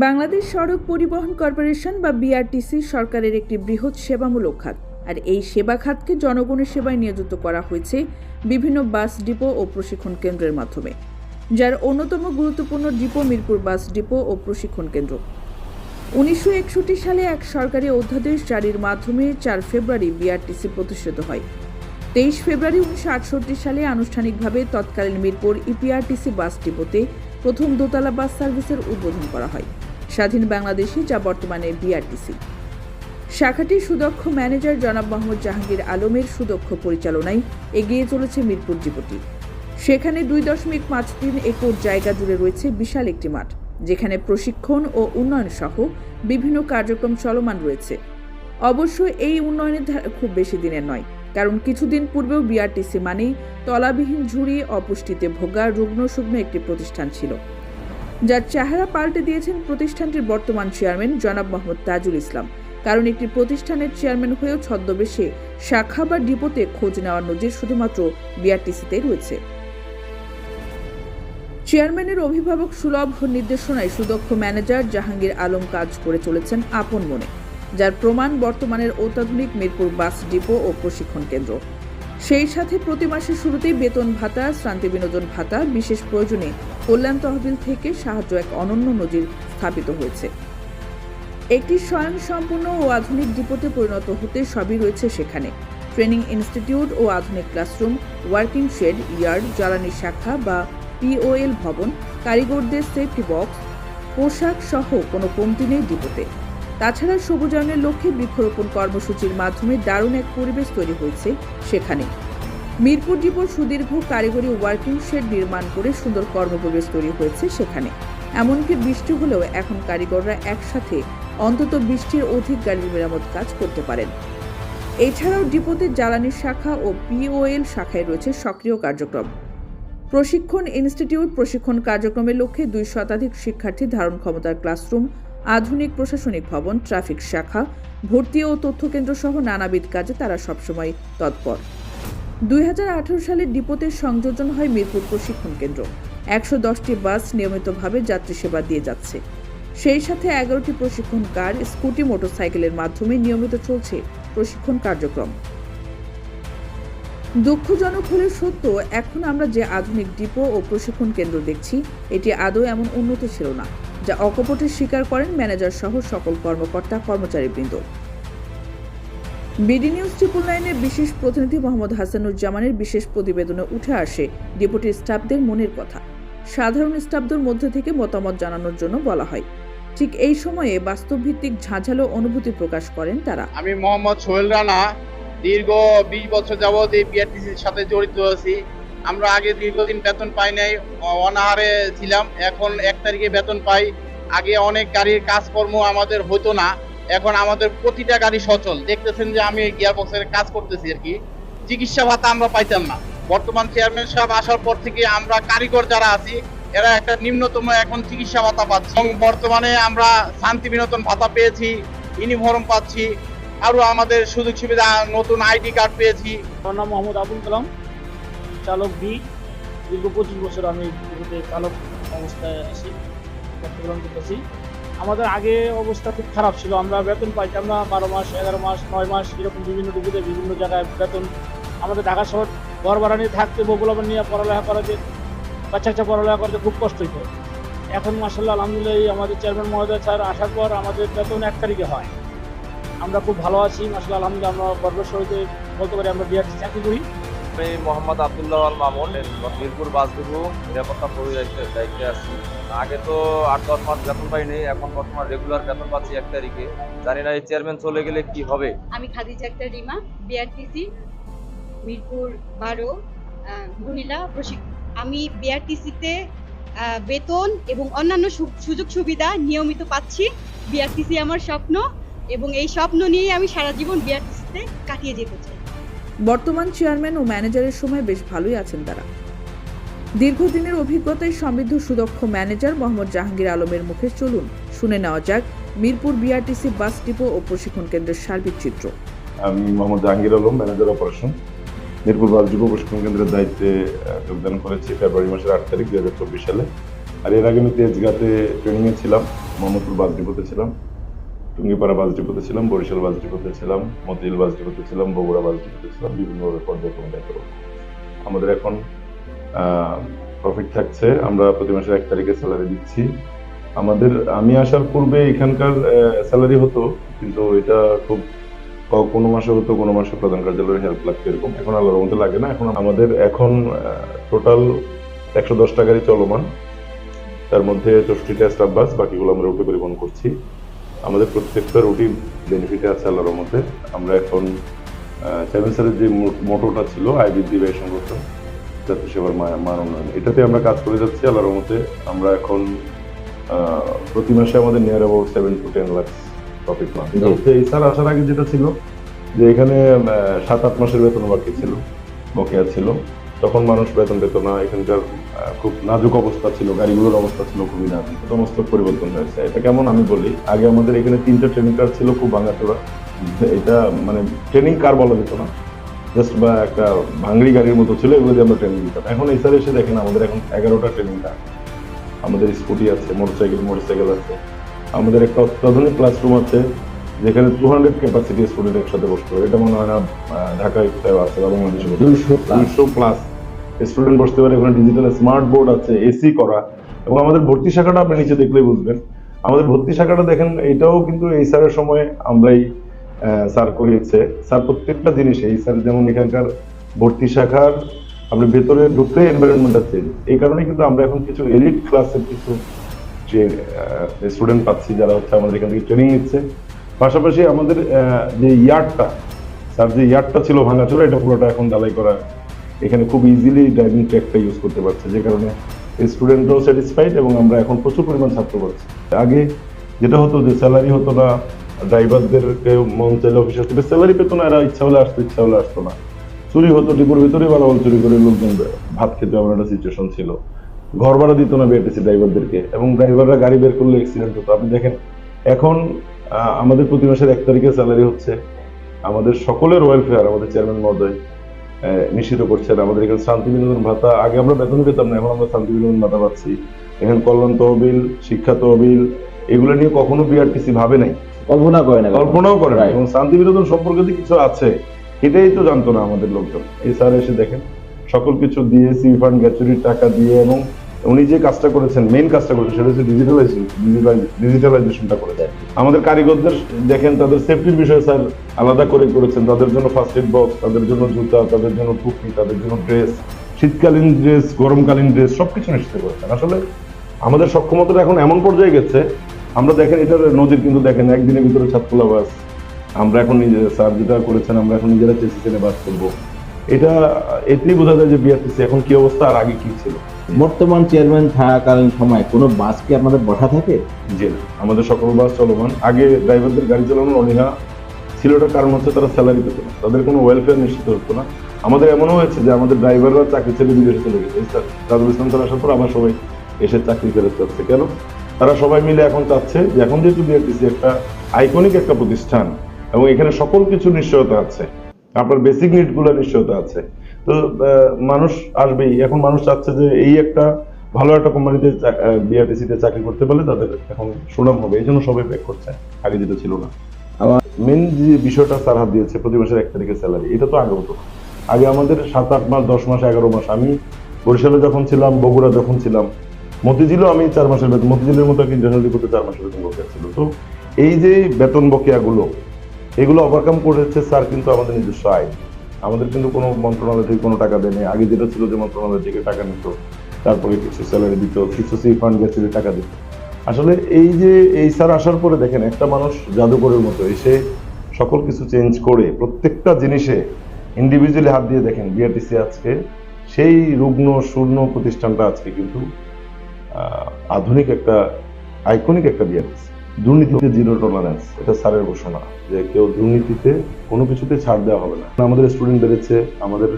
বাংলাদেশ সড়ক পরিবহন কর্পোরেশন বা বিআরটিসি সরকারের একটি বৃহৎ সেবামূলক খাত। আর এই সেবা খাতকে জনগণের সেবায় নিয়োজিত করা হয়েছে বিভিন্ন বাস ডিপো ও প্রশিক্ষণ কেন্দ্রের মাধ্যমে, যার অন্যতম গুরুত্বপূর্ণ ডিপো মিরপুর বাস ডিপো ও প্রশিক্ষণ কেন্দ্র। উনিশশো একষট্টি সালে এক সরকারি অধ্যাদেশ জারির মাধ্যমে চার ফেব্রুয়ারি বিআরটিসি প্রতিষ্ঠিত হয়। তেইশ ফেব্রুয়ারি উনিশশো আটষট্টি সালে আনুষ্ঠানিকভাবে তৎকালীন মিরপুর ইপিআরটিসি বাস ডিপোতে প্রথম দোতলা বাস সার্ভিসের উদ্বোধন করা হয়। স্বাধীন বাংলাদেশে যা বর্তমানে বিআরটিসি শাখাটির সুদক্ষ ম্যানেজার জনাব মোহাম্মদ জাহাঙ্গীর আলমের সুদক্ষ পরিচালনায় এগিয়ে চলেছে মিরপুর জীবটি সেখানে দুই দশমিক পাঁচ তিন একর জায়গা জুড়ে রয়েছে বিশাল একটি মাঠ, যেখানে প্রশিক্ষণ ও উন্নয়ন সহ বিভিন্ন কার্যক্রম চলমান রয়েছে। অবশ্য এই উন্নয়নের ধারা খুব বেশি দিনের নয় কারণ কিছুদিন পূর্বেও বিআরটিসি মানেই তলাবিহীন ঝুড়ি, অপুষ্টিতে ভোগা, রুগ্ন শুগ্ন একটি প্রতিষ্ঠান ছিল। যার চেহারা পাল্টে দিয়েছেন প্রতিষ্ঠানটির বর্তমান চেয়ারম্যান জনাব মোহাম্মদ তাজুল ইসলাম। কারণ একটি প্রতিষ্ঠানের চেয়ারম্যান হয়েও ছদ্মবেশে শাখা বা ডিপোতে খোঁজ নেওয়ার নজির শুধুমাত্র বিআরটিসিতেই রয়েছে। চেয়ারম্যানের অভিভাবক সুলভ নির্দেশনায় সুদক্ষ ম্যানেজার জাহাঙ্গীর আলম কাজ করে চলেছেন আপন মনে। যার প্রমাণ বর্তমানের অত্যাধুনিক মিরপুর বাস ডিপো ও প্রশিক্ষণ কেন্দ্র। সেই সাথে প্রতি মাসের শুরুতেই বেতন ভাতা, শ্রান্তি বিনোদন ভাতা, বিশেষ প্রয়োজনে কল্যাণ তহবিল থেকে সাহায্য এক অনন্য নজির স্থাপিত হয়েছে। একটি স্বয়ংসম্পূর্ণ ও আধুনিক ডিপোতে পরিণত হতে সবই রয়েছে সেখানে। ট্রেনিং ইনস্টিটিউট ও আধুনিক ক্লাসরুম, ওয়ার্কিং শেড, ইয়ার্ড, জ্বালানি শাখা বা পিওএল ভবন, কারিগরদের সেফটি বক্স, পোশাক সহ কোনো কমতি নেই ডিপোতে। তাছাড়া সবুজায়নের লক্ষ্যে বৃক্ষরোপণ কর্মসূচির মাধ্যমে দারুণ এক পরিবেশ তৈরি হয়েছে সেখানে। মিরপুর ডিপোর সুদীর্ঘ কারিগরি ওয়ার্কিং শেড নির্মাণ করে সুন্দর কর্মপরিবেশ তৈরি হয়েছে সেখানে। এমনকি বৃষ্টি হলেও এখন কারিগররা একসাথে অন্তত বৃষ্টির অধিক গাড়ির মেরামত কাজ করতে পারেন। এছাড়াও ডিপোতে জ্বালানি শাখা ও পিওএল শাখায় রয়েছে সক্রিয় কার্যক্রম। প্রশিক্ষণ ইনস্টিটিউট প্রশিক্ষণ কার্যক্রমের লক্ষ্যে দুই শতাধিক শিক্ষার্থী ধারণ ক্ষমতার ক্লাসরুম আধুনিক প্রশাসনিক ভবন, ট্রাফিক শাখা, ভর্তি ও তথ্য কেন্দ্র সহ নানাবিধ কাজে তারা সবসময় তৎপর। দুই হাজার আঠারো সালে ডিপোতে সংযোজন হয় মিরপুর প্রশিক্ষণ কেন্দ্র। একশো দশটি বাস নিয়মিতভাবে যাত্রী সেবা দিয়ে যাচ্ছে। সেই সাথে এগারোটি প্রশিক্ষণ কার, স্কুটি, মোটরসাইকেলের মাধ্যমে নিয়মিত চলছে প্রশিক্ষণ কার্যক্রম। দুঃখজনক হলে সত্য, এখন আমরা যে আধুনিক ডিপো ও প্রশিক্ষণ কেন্দ্র দেখছি, এটি আদৌ এমন উন্নত ছিল না। যা অকপটে স্বীকার করেন ম্যানেজার সহ সকল কর্মকর্তা কর্মচারীবৃন্দ। বিডি নিউজ ট্রিপল নাইনের বিশেষ প্রতিনিধি মোহাম্মদ হাসানুজ্জামানের বিশেষ প্রতিবেদনে উঠে আসে ডিপোটির স্টাফদের মনের কথা। সাধারণ স্টাফদের মধ্যে থেকে মতামত জানানোর জন্য বলা হয়। ঠিক এই সময়ে বাস্তবভিত্তিক ঝাঁঝালো অনুভূতি প্রকাশ করেন তারা। আমি মোহাম্মদ সোহেল রানা দীর্ঘ বিশ বছর যাবৎ এই বিআরটিসির সাথে জড়িত আছি। আমরা আগে দীর্ঘদিন বেতন পাই নাই, অনাহারে ছিলাম। এখন এক তারিখে বেতন পাই। আগে অনেক গাড়ির কাজকর্ম আমাদের হতো না। এখন আমাদের প্রতিটা গাড়ি সচল। দেখতেছেন যে আমি গিয়ার বক্সের কাজ করতেছি আর কি। চিকিৎসা ভাতা আমরা পাইতাম না। বর্তমান চেয়ারম্যান সাহেব আসার পর থেকে আমরা কারিগর যারা আছি, এরা একটা নিম্নতম এখন চিকিৎসা ভাতা পাচ্ছি। এবং বর্তমানে আমরা শান্তি বিনোদন ভাতা পেয়েছি, ইউনিফর্ম পাচ্ছি আরও আমাদের সুযোগ সুবিধা, নতুন আইডি কার্ড পেয়েছি। আমার নাম মোহাম্মদ আবুল কালাম। চালক বি দীর্ঘ পঁচিশ বছর আমি চালক অবস্থায় আছি চট্টগ্রাম করতেছি। আমাদের আগে অবস্থা খুব খারাপ ছিল, আমরা বেতন পাইতাম না, বারো মাস, এগারো মাস, নয় মাস, এরকম বিভিন্ন ডিপোতে বিভিন্ন জায়গায় বেতন। আমাদের ঢাকা শহর ঘর ভাড়া নিয়ে থাকতে বগুলাবার নিয়ে পড়ালেখা করা যে বাচ্চা কাচ্চা পড়ালেখা করতে খুব কষ্ট হইতো। এখন মাসাল্লাহ আলহামদুলিল্লাহ আমাদের চেয়ারম্যান মহোদয় স্যার আসার পর আমাদের বেতন এক তারিখে হয়। আমরা খুব ভালো আছি মাসাল্লাহ আলহামদুলিল্লাহ, আমরা গর্বের সহিত বলতে পারি আমরা বিআরটি চাকরি করি। আমি মোহাম্মদ আবদুল্লাহ আল মামুন, মিরপুর বাসডুবু, নিরাপত্তা পরি দায়িত্বে আছি। আগে তো আট, দশ মাস বেতন পাইনি, এখন বর্তমান রেগুলার বেতন পাচ্ছি এক তারিখে। জানি না এই চেয়ারম্যান চলে গেলে কি হবে। আমি খাদিজা আক্তার রিমা বিআরটিসি মিরপুর বারো মহিলা প্রশিক্ষণ আমি বিআরটিসিতে বেতন এবং অন্যান্য সুযোগ সুবিধা নিয়মিত পাচ্ছি। বিআরটিসি আমার স্বপ্ন এবং এই স্বপ্ন নিয়েই আমি সারা জীবন বিআরটিসিতে কাটিয়ে যেতে চাই। বর্তমান চেয়ারম্যান ও ম্যানেজারের সময় বেশ ভালোই আছেন তারা। দীর্ঘদিনের অভিজ্ঞতায় সমৃদ্ধ সুদক্ষ ম্যানেজার মোহাম্মদ জাহাঙ্গীর আলমের মুখে চলুন শুনে নেওয়া যাক মিরপুর বিআরটিসি বাস ডিপো ও প্রশিক্ষণ কেন্দ্রের সার্বিক চিত্র। আমি Mohammad Jahangir Alam, manager operation Mirpur bus depot প্রশিক্ষণ কেন্দ্রের দায়িত্বে যোগদান করেছি ফেব্রুয়ারি মাসের আট তারিখ, দুই হাজার চব্বিশ সালে। আর এর আগে আমি তেজগাতে ট্রেনিংয়ে ছিলাম, মোহাম্মদপুর বাস ডিপোতে ছিলাম। টুঙ্গিপাড়া বাস ডিপোতে ছিলাম, বরিশাল বাস ডিপোতে ছিলাম মতিঝিল বাস ছিলাম, বগুড়া বাস ডিপোতে ছিলাম বিভিন্নভাবে পর্যায়ক্রমে আমাদের এখন প্রফিট থাকছে, আমরা প্রতি মাসের এক তারিখে স্যালারি দিচ্ছি। আমাদের, আমি আসার পূর্বে এখানকার স্যালারি হতো, কিন্তু এটা খুব কোনো মাসে হতো, কোনো মাসে প্রধান কার্যালয়ের হেল্প লাগতো এরকম। এখন আল্লাহর মধ্যে লাগে না। এখন আমাদের এখন টোটাল একশো দশ টাকারই চলমান। তার মধ্যে চৌষট্টিটা স্টাফ বাস বাকিগুলো আমরা রুটে পরিবহন করছি। আমাদের প্রত্যেকটা রুটি বেনিফিটে আছে আল্লাহর মধ্যে আমরা এখন চেয়ারম্যান স্যারের যে মোটোটা ছিল আয় বৃদ্ধি ব্যয় সংগঠন যাতে সেবার মান উন্নয়ন। এটাতে আমরা কাজ করে যাচ্ছি আল্লাহর মধ্যে আমরা এখন প্রতি মাসে আমাদের near about seven to ten lakh profit লাভ এই স্যার আসার আগে যেটা ছিল যে এখানে সাত আট মাসের বেতন বাকি ছিল বকেয়া ছিল। তখন মানুষ বেতন পেত না এখানকার খুব নাজুক অবস্থা ছিল গাড়িগুলোর অবস্থা ছিল খুবই নাজুক সমস্ত পরিবর্তন হয়েছে। এটা কেমন আমি বলি আগে আমাদের এখানে তিনটা ট্রেনিং কার ছিল খুব ভাঙাচোরা। এটা মানে ট্রেনিং কার বলা যেত না। জাস্ট বা একটা ভাঙড়ি গাড়ির মতো ছিল এগুলো দিয়ে আমরা ট্রেনিং দিতাম। এখন এই স্যার এসে দেখেন আমাদের এখন এগারোটা ট্রেনিং কার আমাদের স্কুটি আছে মোটরসাইকেল মোটরসাইকেল আছে। আমাদের একটা অত্যাধুনিক ক্লাসরুম আছে যেখানে টু হান্ড্রেড ক্যাপাসিটি স্টুডেন্ট একসাথে বসতে পারে এটা মনে হয় না ঢাকায় আছে বা বাংলাদেশে দুইশো প্লাস স্টুডেন্ট বসতে পারে ওখানে ডিজিটাল স্মার্ট বোর্ড আছে এসি করা। এবং আমাদের ভর্তি শাখাটা আপনি নিচে দেখলেই বুঝবেন। আমাদের ভর্তি শাখাটা দেখেন, এটাও কিন্তু এই স্যারের সময় আমরাই স্যার করিয়েছে। স্যার প্রত্যেকটা জিনিস, এই স্যার যেমন এখানকার ভর্তি শাখার, আপনি ভেতরে ঢুকতে এনভায়রনমেন্ট আছে এই কারণে কিন্তু আমরা এখন কিছু এলিট ক্লাসের কিছু যে স্টুডেন্ট পাচ্ছি, যারা হচ্ছে আমাদের এখান থেকে ট্রেনিং নিচ্ছে। পাশাপাশি আমাদের যে ইয়ার্ডটা স্যার যে ইয়ার্ডটা ছিল ভাঙাচোরা, এটা পুরোটা এখন ডালাই করা এখানে খুব ইজিলি ড্রাইভিং ট্র্যাকটা ইউজ করতে পারছে, যে কারণে স্টুডেন্টরাও স্যাটিসফাইড এবং আমরা এখন প্রচুর পরিমাণ ছাত্র পাচ্ছি। আগে যেটা হতো যে স্যালারি হতো না ড্রাইভারদেরকে মন চাইলে অফিসে থেকে স্যালারি পেতো না, এরা ইচ্ছা হলে আসতো, ইচ্ছা হলে আসতো না। চুরি হতো, ডিপুর ভিতরে মালামাল চুরি করে লোকজন ভাত খেতে, এমন একটা সিচুয়েশন ছিল। ঘর ভাড়া দিত না বিআরটিসি ড্রাইভারদেরকে এবং ড্রাইভাররা গাড়ি বের করলে অ্যাক্সিডেন্ট হতো। আপনি দেখেন, এখন আমাদের প্রতি মাসের এক তারিখে স্যালারি হচ্ছে আমাদের সকলের ওয়েলফেয়ার আমাদের চেয়ারম্যান মহোদয় নিশ্চিত করছেন। আমাদের এখানে শান্তি বিনোদন ভাতা আগে আমরা বেতন পেতাম না এখন আমরা শান্তি বিনোদন ভাতা পাচ্ছি। এখানে কল্যাণ তহবিল শিক্ষা তহবিল এগুলো নিয়ে কখনো বিআরটিসি ভাবে নাই। কল্পনা করে না কল্পনাও করে না. এবং শান্তি বিনোদন সম্পর্কে কিছু আছে এটাই তো জানতো না আমাদের লোকজন। এই স্যার এসে দেখেন সকল কিছু দিয়ে সিফান্ড ফান্ড গ্যাচুরির টাকা দিয়ে এবং উনি যে কাজটা করেছেন মেইন কাজটা করেছেন সেটা হচ্ছে ডিজিটালাইজেশন ডিজিটালাইজেশনটা করেছেন আমাদের কারিগরদের দেখেন তাদের সেফটির বিষয়ে স্যার আলাদা করে করেছেন। তাদের জন্য ফার্স্ট এড বক্স তাদের জন্য জুতা তাদের জন্য টুপি তাদের জন্য ড্রেস শীতকালীন ড্রেস গরমকালীন ড্রেস সবকিছু নিশ্চিত করেছেন। আসলে আমাদের সক্ষমতা এখন এমন পর্যায়ে গেছে আমরা দেখেন এটার নদীর কিন্তু দেখেন একদিনের ভিতরে ছাত্রলা বাস। আমরা এখন নিজে স্যার যেটা করেছেন আমরা এখন নিজেরা চেষ্টা বাস করব। এটা এতেই বোঝা যায় যে বিআরটিসি এখন কি অবস্থা আর আগে কি ছিল। বর্তমান চেয়ারম্যান থাকাকালীন সময় কোনো বাস কি আপনাদের বসা থাকে? যে না, আমাদের সকল বাস চলমান। আগে ড্রাইভারদের গাড়ি চালানোর অনীহা ছিল এটার কারণ হচ্ছে তারা স্যালারি পেত না। তাদের কোনো ওয়েলফেয়ার নিশ্চিত হতো না। আমাদের এমনও হয়েছে যে আমাদের ড্রাইভাররা চাকরি ছেড়ে বিদেশে চলে গেছে। তাদের ইসলাম স্যার আসার পর আবার সবাই এসে চাকরি ফেরত চাচ্ছে কেন? তারা সবাই মিলে এখন চাচ্ছে যে এখন যেহেতু বিআরটিসি একটা আইকনিক একটা প্রতিষ্ঠান এবং এখানে সকল কিছু নিশ্চয়তা আছে আপনার বেসিক নিডগুলো নিশ্চয়তা আছে। তো মানুষ আসবেই। এখন মানুষ চাচ্ছে যে এই একটা ভালো একটা কোম্পানিতে বিআরটিসিতে চাকরি করতে পারলে তাদের এখন সুনাম হবে। এই জন্য সবাই ব্যাক করছে। আগে যেটা ছিল না। আবার- মেন যে বিষয়টা স্যার হাত দিয়েছে, প্রতি মাসের এক তারিখে স্যালারি এটা তো আগে হতো। আগে আমাদের সাত, আট মাস, দশ মাস, এগারো মাস, আমি বরিশালে যখন ছিলাম, বগুড়া যখন ছিলাম, মতিঝিলও আমি চার মাসের বেতন, মতিঝিলের মতো একটা ইন্টারনাল করতে চার মাসের বেতন বকেয়া ছিল। তো এই যে বেতন বকেয়াগুলো এগুলো ওভারকাম করেছে স্যার কিন্তু আমাদের নিজস্ব আয় আমাদের কিন্তু কোনো মন্ত্রণালয় থেকে কোনো টাকা দেয়নি। আগে যেটা ছিল যে মন্ত্রণালয় থেকে টাকা নিত, তারপরে কিছু স্যালারি দিত, কিছু সি ফান্ড গেছে টাকা দিত। আসলে এই যে এই স্যার আসার পরে দেখেন, একটা মানুষ জাদুকরের মতো এসে সকল কিছু চেঞ্জ করে প্রত্যেকটা জিনিসে ইন্ডিভিজুয়ালি হাত দিয়ে দেখেন বিআরটিসি আজকে সেই রুগ্ন, শূন্য প্রতিষ্ঠানটা আজকে কিন্তু আধুনিক একটা আইকনিক একটা বিআরটিসি দুর্নীতিতে জিরো টলারেন্স এটা স্যারের ঘোষণা যে কেউ দুর্নীতিতে কোনো কিছুতে ছাড় দেওয়া হবে না। আমাদের স্টুডেন্ট বেড়েছে, আমাদের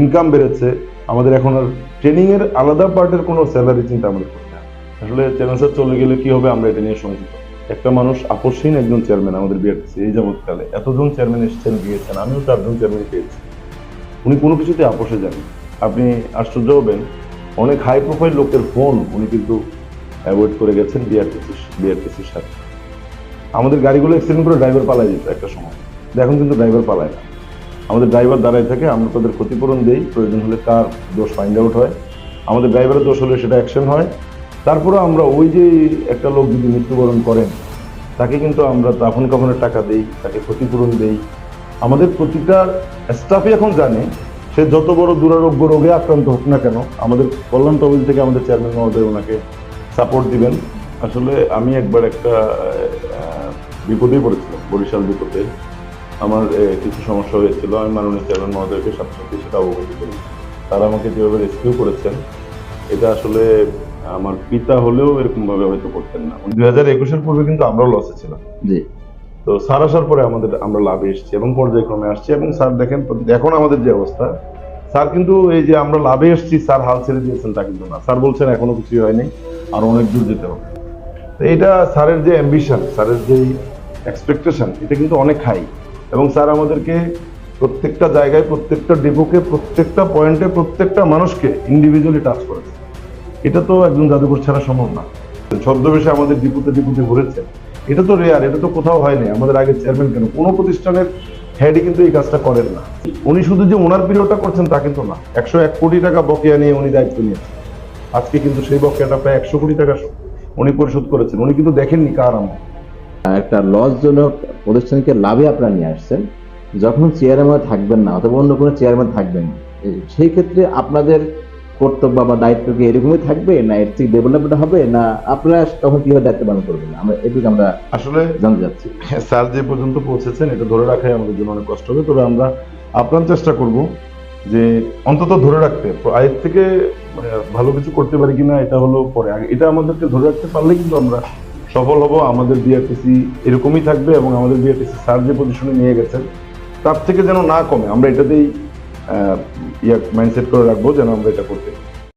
ইনকাম বেড়েছে, আমাদের এখন আর ট্রেনিং এর আলাদা পার্টের কোনো স্যালারি চিন্তা আমাদের করতে হয় আসলে চেয়ারম্যান চলে গেলে কি হবে? আমরা এটা নিয়ে শঙ্কিত। একটা মানুষ আপসহীন একজন চেয়ারম্যান আমাদের বিআরটিসি এই যাবৎকালে এতজন চেয়ারম্যান এসেছেন, গিয়েছেন, আমিও চারজন চেয়ারম্যান পেয়েছি। উনি কোনো কিছুতে আপোষে যান আপনি আশ্চর্য হবেন, অনেক হাই প্রোফাইল লোকের ফোন উনি কিন্তু অ্যাভয়েড করে গেছেন বিআরটিসি বিআরটিসির সাথে। আমাদের গাড়িগুলো অ্যাক্সিডেন্ট করে ড্রাইভার পালাই যেত একটা সময়। এখন কিন্তু ড্রাইভার পালায় না। আমাদের ড্রাইভার দাঁড়ায় থাকে, আমরা তাদের ক্ষতিপূরণ দেই, প্রয়োজন হলে কার দোষ ফাইন্ড আউট হয়। আমাদের ড্রাইভারের দোষ হলে সেটা অ্যাকশন হয়। তারপরে আমরা ওই যে একটা লোক যদি মৃত্যুবরণ করেন, তাকে কিন্তু আমরা দাফন কাফনের টাকা দেই, তাকে ক্ষতিপূরণ দেই। আমাদের প্রতিটা স্টাফই এখন জানে, সে যত বড় দুরারোগ্য রোগে আক্রান্ত হোক না কেন, আমাদের কল্যাণ তহবিল থেকে আমাদের চেয়ারম্যান মহোদয় ওনাকে সাপোর্ট দিবেন। আসলে আমি একবার একটা বিপদে পড়েছিলাম বরিশাল বিপদে। আমার কিছু সমস্যা হয়েছিল আমি মাননীয় চেয়ারম্যান মহোদয়কে সাথে সাথে সেটা অবগত করি। তারা আমাকে যেভাবে রেস্কিউ করেছেন এটা আসলে আমার পিতা হলেও এরকম ভাবে হয়তো করতেন না। দুই হাজার একুশের পূর্বে কিন্তু আমরাও লসে ছিলাম। জি। তো স্যার আসার পরে আমাদের আমরা লাভে এসেছি এবং পর্যায়ক্রমে আসছি এবং স্যার দেখেন এখন আমাদের যে অবস্থা স্যার কিন্তু এই যে আমরা লাভে এসেছি স্যার হাল ছেড়ে দিয়েছেন তা কিন্তু না। স্যার বলছেন এখনও কিছুই হয়নি। আর অনেক দূর যেতে হবে। তো এটা স্যারের যে অ্যাম্বিশন স্যারের যে এক্সপেকটেশন এটা কিন্তু অনেক হাই এবং স্যার আমাদেরকে প্রত্যেকটা জায়গায়, প্রত্যেকটা ডিপোকে প্রত্যেকটা পয়েন্টে প্রত্যেকটা মানুষকে ইন্ডিভিজুয়ালি টাচ করেছে। এটা তো একজন জাদুঘর ছাড়া সম্ভব না। ছদ্মবেশে আমাদের ডিপুতে ডিপুতে ঘুরেছে। এটা তো রেয়ার এটা তো কোথাও হয়নি। আমাদের আগে চেয়ারম্যান কেন? কোনো প্রতিষ্ঠানের হেডই কিন্তু এই কাজটা করেন না। উনি শুধু যে ওনার পিরিয়ডটা করছেন তা কিন্তু না। একশো এক কোটি টাকা বকেয়া নিয়ে উনি দায়িত্ব নিয়েছেন। আজকে কিন্তু সেই বকেয়াটা প্রায় একশো কোটি টাকা উনি পরিশোধ করেছেন। উনি কিন্তু দেখেননি কার আমল। একটা লসজনক প্রতিষ্ঠানকে লাভে আপনারা নিয়ে আসছেন যখন চেয়ারম্যান থাকবেন না অথবা অন্য কোনো চেয়ারম্যান থাকবেন সেই ক্ষেত্রে আপনাদের কর্তব্য বা দায়িত্ব কি এরকমই থাকবে না এর থেকে ডেভেলপমেন্ট হবে না আপনারা তখন কীভাবে দায়িত্ব পালন করবেন? আমরা এটুকু আমরা আসলে জানতে চাচ্ছি। স্যার যে পর্যন্ত পৌঁছেছেন এটা ধরে রাখাই আমাদের জন্য অনেক কষ্ট হবে। তবে আমরা আপ্রাণ চেষ্টা করব যে অন্তত ধরে রাখতে আয়ের থেকে মানে, ভালো কিছু করতে পারি কিনা এটা হলো পরে। এটা আমাদেরকে ধরে রাখতে পারলে কিন্তু আমরা সফল হব আমাদের বিআরটিসি এরকমই থাকবে এবং আমাদের বিআরটিসি স্যার যে পজিশনে নিয়ে গেছেন তার থেকে যেন না কমে। আমরা এটাতেই ইয়া মাইন্ডসেট করে রাখব যেন আমরা এটা করতে পারি।